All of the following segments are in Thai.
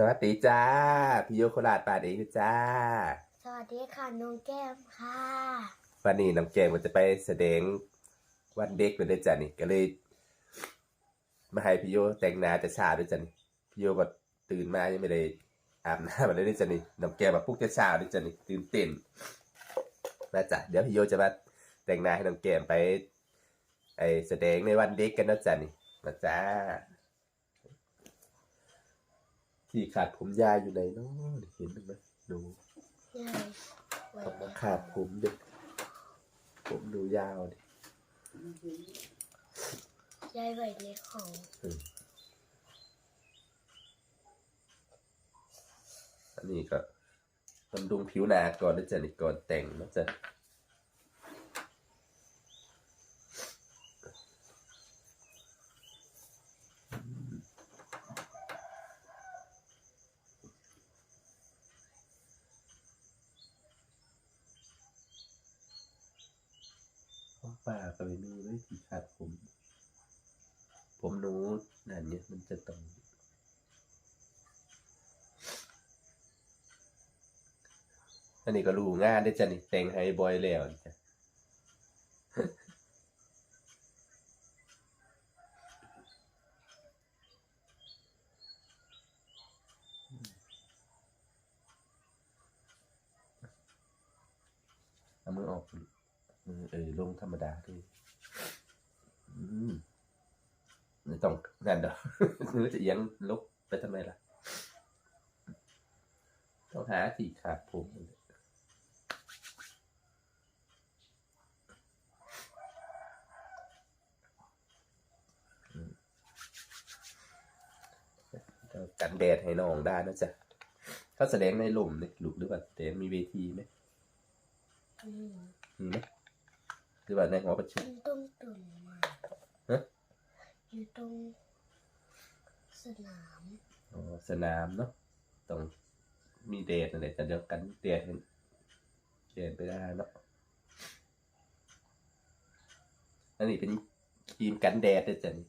สวัสดีจ้า พี่โยโคราชปาดเองจ้า สวัสดีค่ะน้องแก้มค่ะ วันนี้น้ำแกงมันจะไปแสดงวันเด็กเลยด้วยจ้ะนี่ก็เลย มาให้พี่โยแต่งหน้าแต่เช้าด้วยจ้ะนี่พี่โยก็ตื่นมายังไม่ได้อาบน้ำมาเลยด้วยจ้ะนี่น้ำแกงมาปลุกแต่เช้าด้วยจ้ะนี่ตื่นเต้นนะจ๊ะเดี๋ยวพี่โยจะมาแต่งหน้าให้น้ำแกงไป ไอแสดงในวันเด็กกันนะจ๊ะนี่นะจ๊ะ ที่ขาดผมยายอยู่ไหนเนาะเห็นไหมดูยายไว้ต้องมาขาดผมเด็กผมดูยาวดิยายไว้ในของอันนี้ก็บำรุงผิวหนาก่อนนะจ๊ะนี่ก่อนแต่งนะจ๊ะเพราะป้าก็ไม่มีเลยที่ขาดผม ผมหนูนั่นเนี่ยมันจะต้อง อันนี้ก็รู้งานได้จ้ะนี่แต่งให้บอยแล้วนี่จ้ะเอามือออกมือเออลงธรรมดาดิอืมไม่ต้องนั่นดอกมือจะเอียงลุกไปทำไมล่ะ ต้องหาที่ขาดผมเนี่ยอืมเดี๋ยว กันแดดให้น้องได้นะจ๊ะเขาแสดงในหลุมนี่หลุมหรือว่าแต่มีเวทีไหมอืมมีไหมหรือว่าในหอประชุมมันต้องตุ่นมาฮะอยู่ตรงสนามอ๋อสนามเนาะต้องมีแดดนั่นแหละแต่เดี๋ยวกันแดดให้แดดไปได้เนาะอันนี้เป็นครีมกันแดดด้วยจ้ะนี่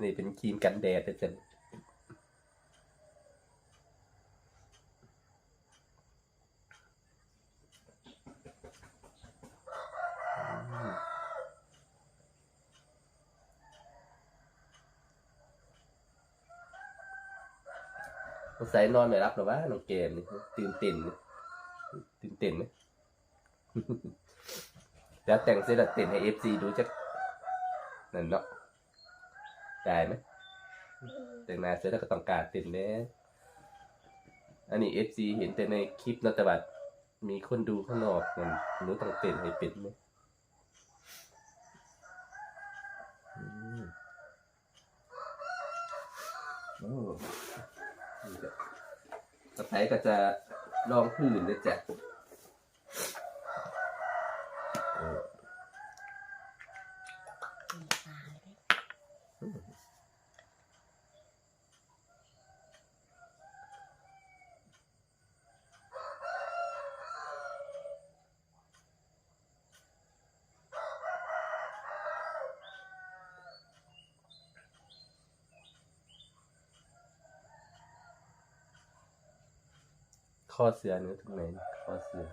นนี้เป็นครีมกันแดดด้วยจ้ะอืมสงสัยนอนไม่รับหรอวะน้องเกมนี่ตื่นเต้นตื่นเต้นไหม แล้วแต่งเสร็จแล้วเต้นให้เอฟซีดูจักนั่นเนาะได้ไหมแต่งหน้าเสร็จแล้วก็ต้องการเต้นแน่อันนี้เอฟซีเห็นแต่ในคลิปนาะแต่ว่ามีคนดูข้างนอกมันหนูต้องเต้นให้เป็นไหมอืมโอ้ต่อไปก็จะลองพื้นด้วยจ้ะเออ ตุ่นตาเลย ข้อเสือเนื้อตรงไหนข้อเสีย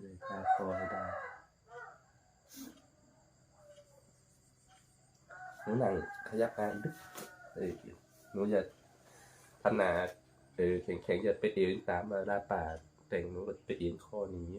เลยทาคอให้ได้หนูหนังขยับไปดึกเอ้ยหนูจะพัฒนาเออแข็งแข็งๆจะไปเอวตามมาลาป่าแต่งหนูก็ไปเอียนข้อนี้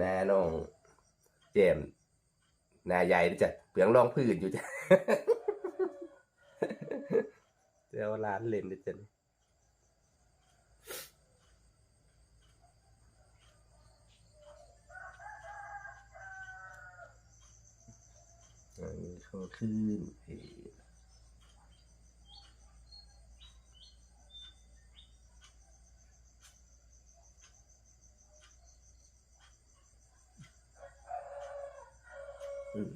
นาน้องเจมนาใหญ่ด้วยจ้ะเปลืองรองพื้นอยู่จ้ะเจ้าร้านเล่นด้วยจ้ะอันนี้เขาขึ้นเอืม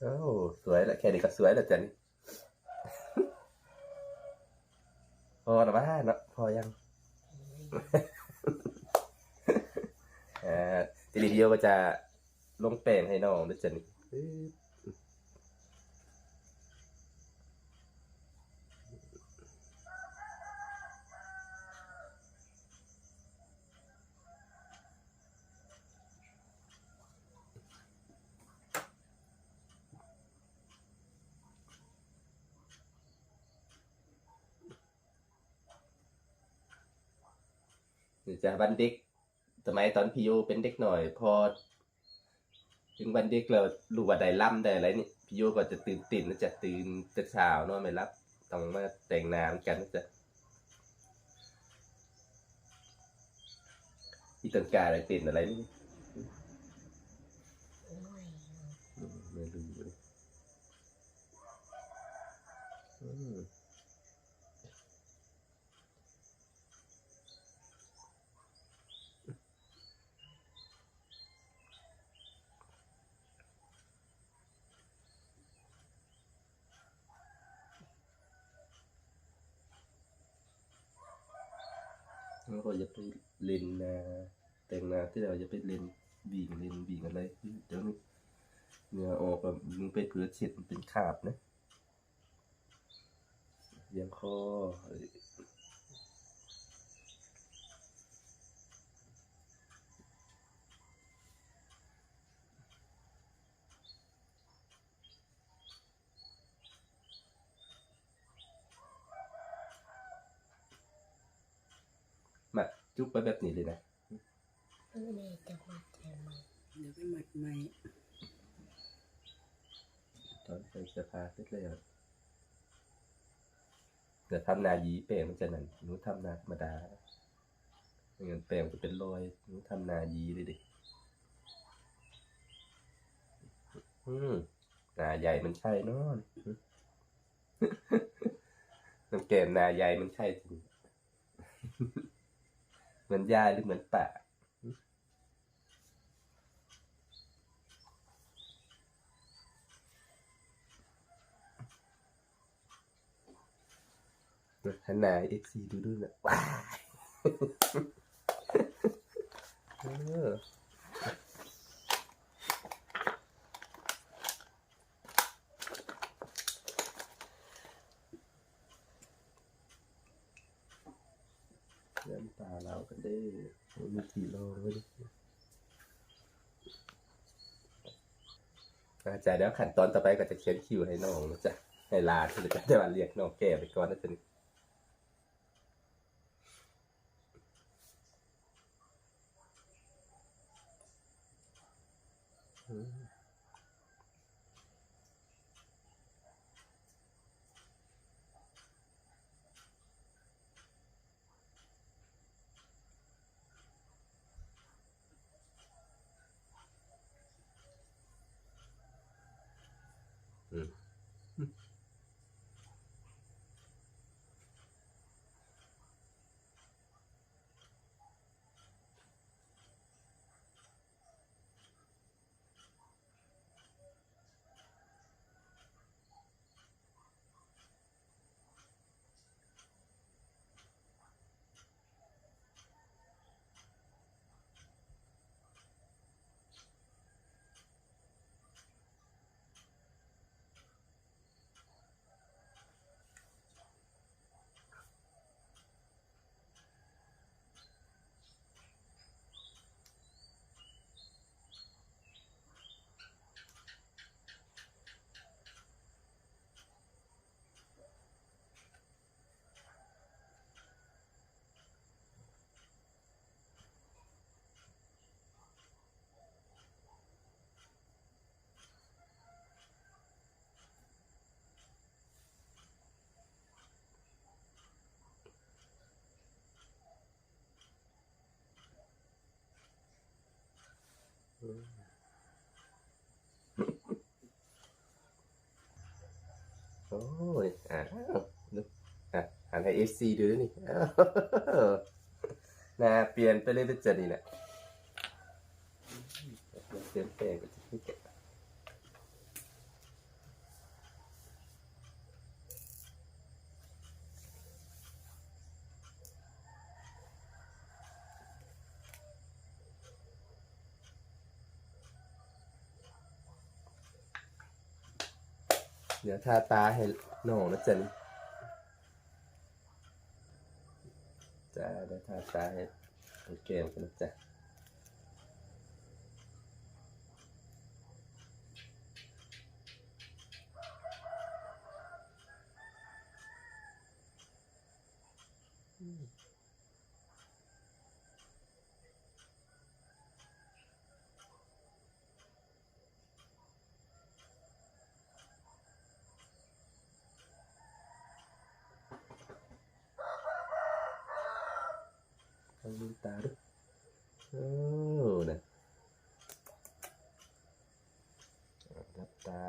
โอ้สวยแล้วแค่นี้ก็สวยแล้วจ้ะนี่ พอแล้วบ้าเนาะพอยังอ่าทีนี้เดียวก็จะลงแป้งให้น้องด้วยจ้ะนี่ปึ๊บ นี่จะวันเด็ก สมัยตอนพี่โยเป็นเด็กหน่อย พอ ถึงวันเด็กเรารู้ว่าได้ล่ำได้อะไรนี่พี่โยก็จะตื่นตื่นนะจะตื่นแต่เช้านอนไม่รับต้องมาแต่งหน้ำกันนะจ๊ะที่ต้นกาอะไรตื่นอะไรนี่ไม่อืมไม่รู้เลยอืมแล้วก็อย่าไปเล่นนาแต่งหนา ที่เราจะเป็นเล่นบีงเล่นบีงอะไรเดี๋ยวนี้เนื้อออกแบบมึงไปเผือเช็ดมันเป็นขาบนะยังคอเอ้ยมาจุ๊บไปแบบนี้เลยนะ ไม่ได้จะมาแต่มา เดี๋ยวไปหมัดใหม่ ตอนใส่ เสื้อผ้าเล้วเดี๋ยวทำนายีแปลงมันจะนั่นหนูทำนาธรรมดาไม่งั้นแปลงมันจะเป็นรอยหนูทำนายีเลยดิอืมนาใหญ่มันใช่นอะน้ำแกมนาใหญ่มันใช่จริงเหมือนยายหรือเหมือนป่า หันหนาเอฟซีดูดูนะว้ายเออเริ่มตาเรากันได้มีกี่โลไว้ดิอาจารย์แล้วขั้นตอนต่อไปก็จะเขียนคิวให้น้องนะจ๊ะให้ลาที่จะได้วันเรียกน้องแก่ไปก่อนนะจ๊ะ โอ้ยอ่าวนึอ่าหันให้เอฟซีดูนี่นะเปลี่ยนไปเรื่อยๆเจนี่แหละเปลี่ยนแปลงไป ดี๋ยวทาตาให้น้องนะจ๊ะนี่จ้าเดี๋ยวทาตาให้น้องแก้มกันนะจ๊ะ ทางลืมตาด้วยโอ้นะอะรับตา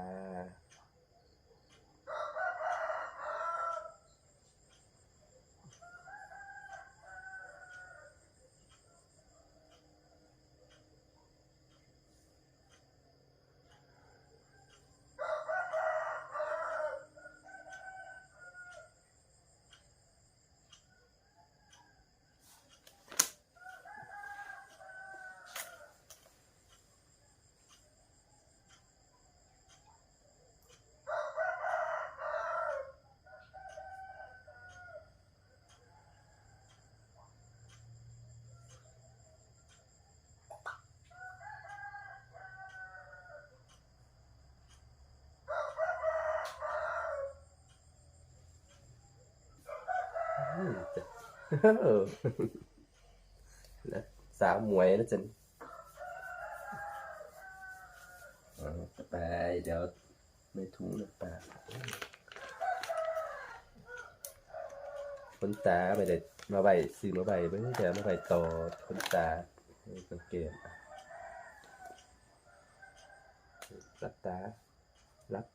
อืมจ้ะเออ นะสาวหมวยนะจ๊ะนี่อ๋อไปเดี๋ยวไม่ถุงนะป่าคนตาไปเด็ดมาใบซื้อมาใบเบิ่แต่มาใบต่อคนตาสังเกตอะรับตา รับ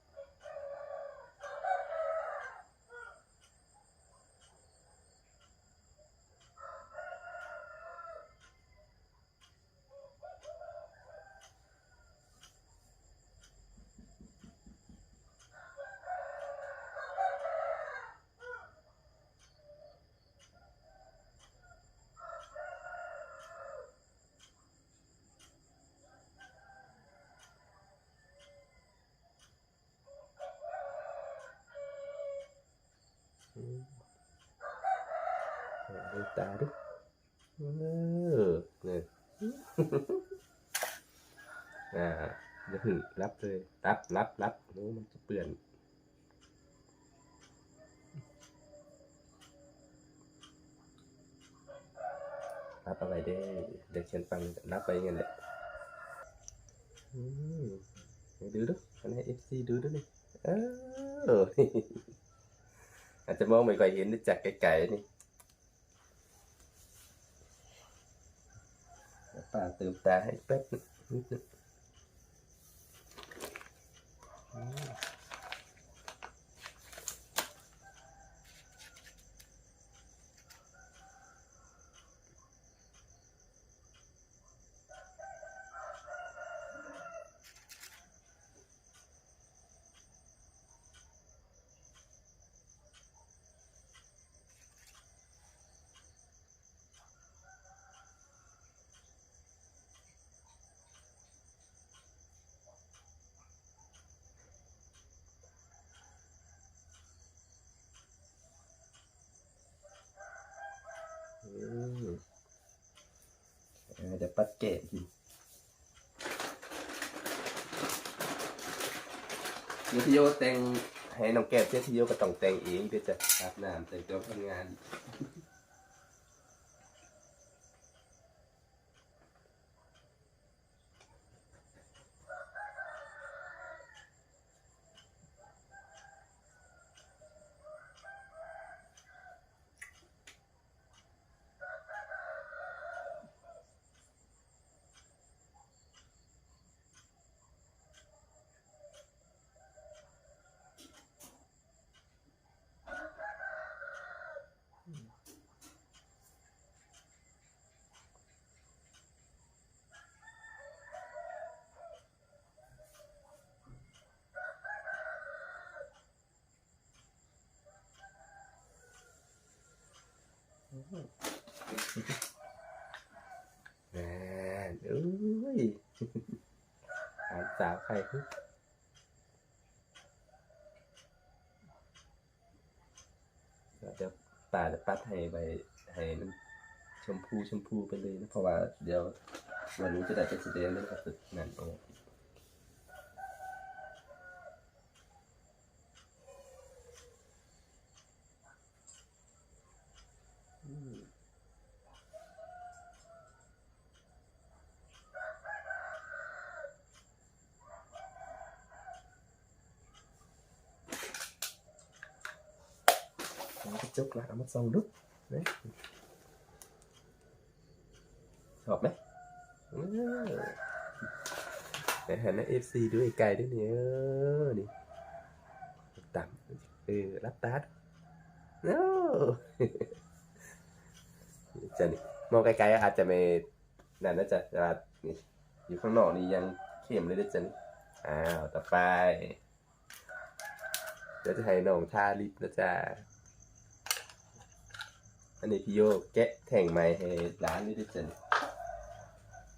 อืมเอาดู ตาดูเออเนี่ยอ่าอย่าหึงรับเลยรับรับรับโน้มันจะเปื่อนรับอะไรได้เดี๋ยวฉันฟังรับไปงั้นแหละอืมดูดูอันนี้เอฟซีดูดูนี่เอออาจจะมองไม่ค่อยเห็นได้จากไกลๆนี่แล้ว ป่าเติมตาให้แป๊บนึงนิดนึงอืมอืมอ่าเดี๋ยว ปัดเกะทีเดี๋ยวพี่โยแต่งให้น้องแก้วเจ้าที่โยก็ต้องแต่งเองเดี๋ยวจะอาบน้ำแต่งตัวทำงาน แหม่เอ้ยหาสาวใครคือเดี๋ยวป่าจะปัดให้ไปให้มันชมพูชมพูไปเลยนะเพราะว่าเดี๋ยววันนี้จะได้ไปแสดงเรื่องกับตึกนั่นโอ้ เอา กระจกละเอามาส่องดูนะชอบไหมเออไหันหน้าเอฟซีด้วยไกลด้วยเนี่ยนี่ต่ำเออรับตาดโน้จะนี่มองไกลๆอาจจะไม่นั่นนะจ๊ะแต่ว่านี่อยู่ข้างนอกนี่ยังเข้มเลยนะจ๊ะนี่อ้าว ต่อไปเดี๋ยวจะให้น้องทาลิปนะจ๊ะ อันนี้พี่โยแกะแท่งไม้ให้ร้านนี้ด้วยจ้ะ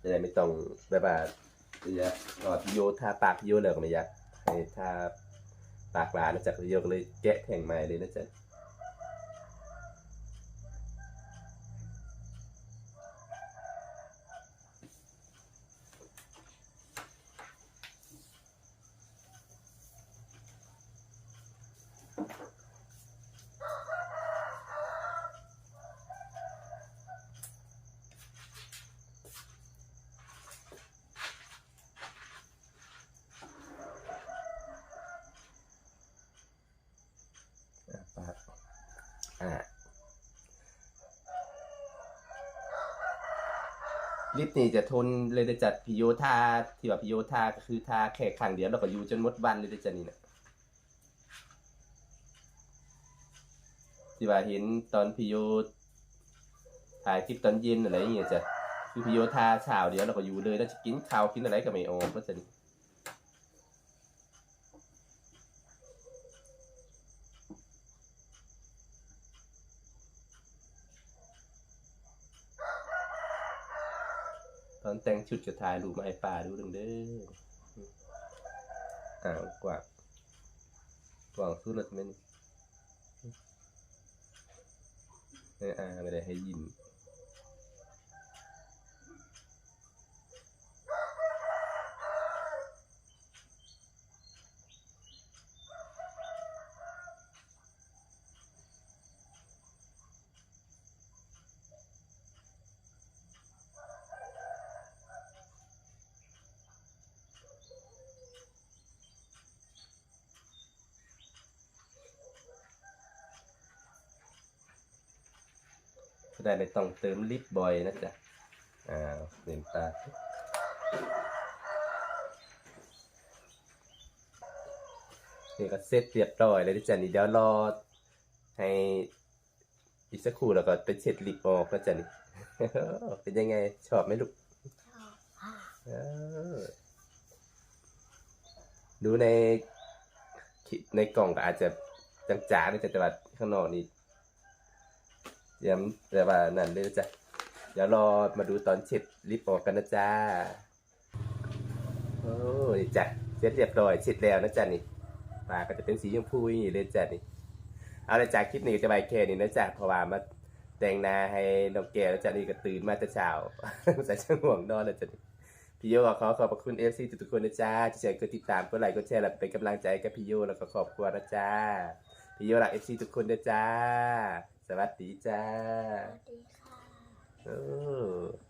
จะได้ไม่ต้องแบบว่าอยากรอพี่โยทาปากพี่โยเลยก็ไม่อยากให้ทาปากร้านนะจ๊ะพี่โยก็เลยแกะแท่งไม้เลยนะจ๊ะอะปาก อะลิปนี่จะทนเลยจะจัดพี่โยทาที่ว่าพี่โยทาก็คือทาแค่ครั้งเดียวแล้วก็อยู่จนหมดวันเลยจะนี่นะที่ว่าเห็นตอนพี่โยถ่ายคลิปตอนเย็นอะไรอย่างเงี้ยจ้ะคือพี่โยทาเช้าเดียวแล้วก็อยู่เลยแล้วจะกินข้าวกินอะไรก็ไม่ออกก็จะนี่ ตอนแต่งชุดจะถ่ายรูปมาให้ป่าดูเด้งเด้ออ่าวกว่ากว่างสู้รถมันเอออ่าไม่ได้ให้ยิน ได้ไม่ต้องเติมลิปบ่อยนะจ๊ะอ้าวเล่นตานี่ก็เสร็จเรียบร้อยแล้วนะจ๊ะนี่เดี๋ยวรอให้อีกสักครู่แล้วก็ไปเช็ดลิปออกนะจ๊ะนี่ เป็นยังไงชอบไหมลูกชอบค่ะเออดูในในกล่องก็อาจจะจางๆนะจ๊ะแต่ว่าข้างนอกนี่ ย้ำแต่ว่านั่นเลยนะจ๊ะเดี๋ยวรอมาดูตอนเช็ดลิปออกกันนะจ๊ะโอ้ยจ้ะเช็ดเรียบร้อยเช็ดแล้วนะจ๊ะนี่ปากก็จะเป็นสีชมพูอย่างนี้เลยจ้ะนี่เอาละจากคลิปนี้จะไปแค่นี้นะจ๊ะเพราะว่ามาแต่งหน้าให้น้องแก้วแล้วจ้ะนี่ก็ตื่นมาแต่เช้าใส่ช่างห่วงนอนแล้วจ้ะนี่พี่โยก็ขอขอบคุณเอฟซีทุกคนนะจ๊ะที่ใจกดติดตามกดไลค์กดแชร์และเป็นกำลังใจกับพี่โยแล้วก็ขอบคุณนะจ๊ะพี่โยรักเอฟซีทุกคนนะจ๊ะ สวัสดีจ้าสวัสดีค่ะโอ้